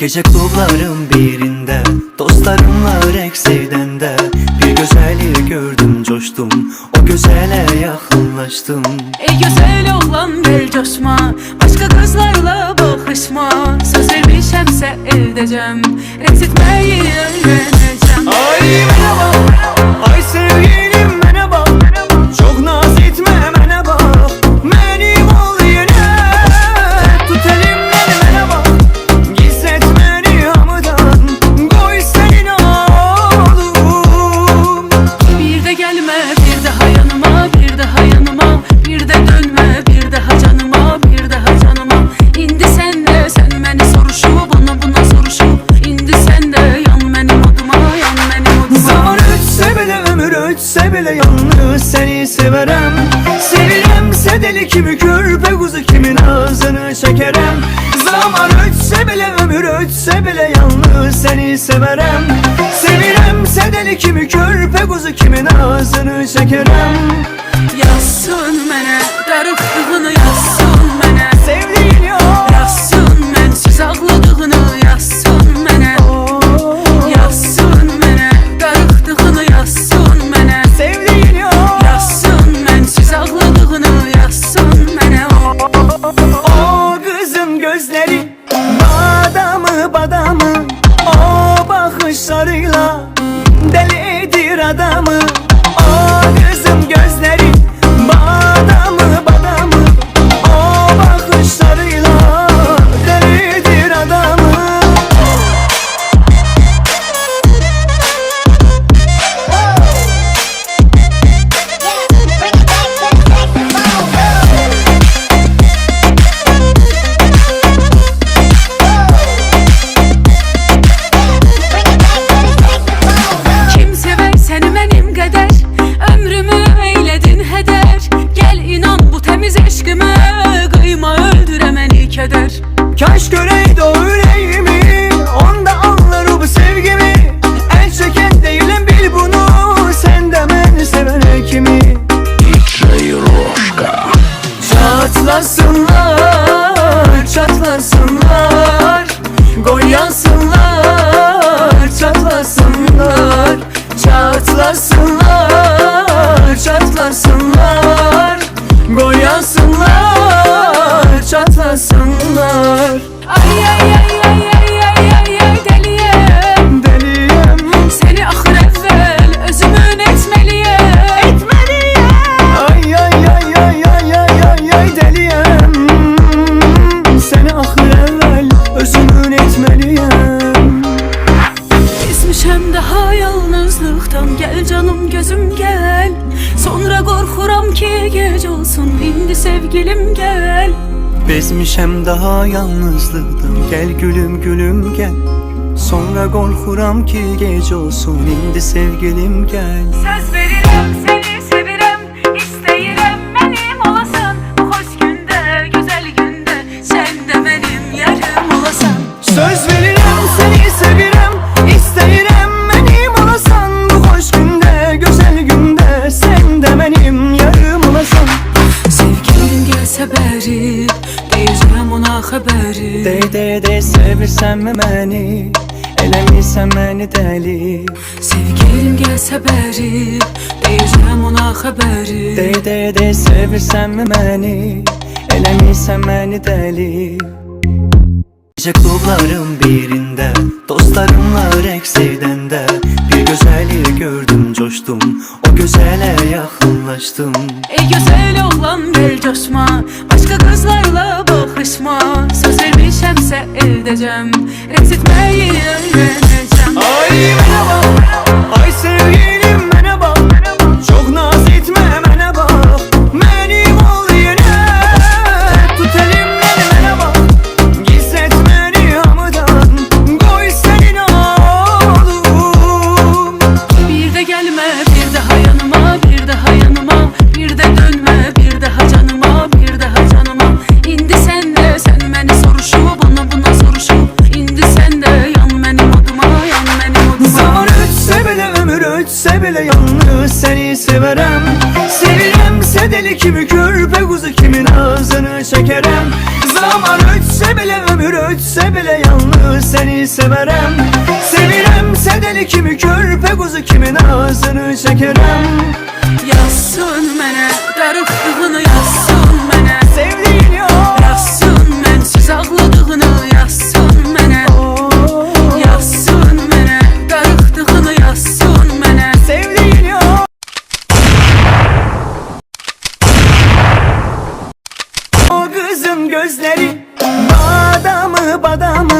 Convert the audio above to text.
Gece klubların birinde Dostlarımla reks edende Bir güzeli gördüm coştum. O güzele yakınlaştım. Ey güzel oğlan gel coşma. Başka kızlarla bakışma. Söz vermişemse edeceğim Reks etmeyi severem. Seviremse deli kimi körpe kuzu kimin ağzını çekerem. Zaman ötse bile ömür ötse bile Yalnız seni severem. Seviremse deli kimi körpe kuzu kimin ağzını çekerem. Yazsın mənə darıxdığını yazsın Kaş göreydi Qorxuram ki gec olsun İndi sevgilim gəl Bezmişem daha yalnızlıktan Gel gülüm gülüm gel. Sonra korkuram ki gece olsun indi sevgilim gel. Söz verirəm səni sevirəm İstəyirəm mənim olasan Bu xoş gündə, gözəl gündə Sən də mənim yarım olasan Söz veririm Sevgilim gəlsə bəri Deyəcəm ona xəbəri De de de sevirsen mi beni Eləmirsən məni dəli Sevgilim gəlsə bəri Deyəcəm ona xəbəri De de de sevirsen mi beni Eləmirsən məni dəli Gece klubların birinde Dostlarımla reks edende Bir güzeli gördüm coştum O güzele yakınlaştım. Ey güzel gel coşma Başka kızlarla bakışma. Söz edeceğim. Reks etmeyi öğreneceğim bile Yalnız seni severem. Seviremse deli kimi körpe kuzu kimin ağzını çekerem. Zaman ötse bile ömür ötse bile yalnız seni severem. Seviremse deli kimi körpe kuzu kimin ağzını çekerem. Yazsın mənə gözleri. Adamı badamı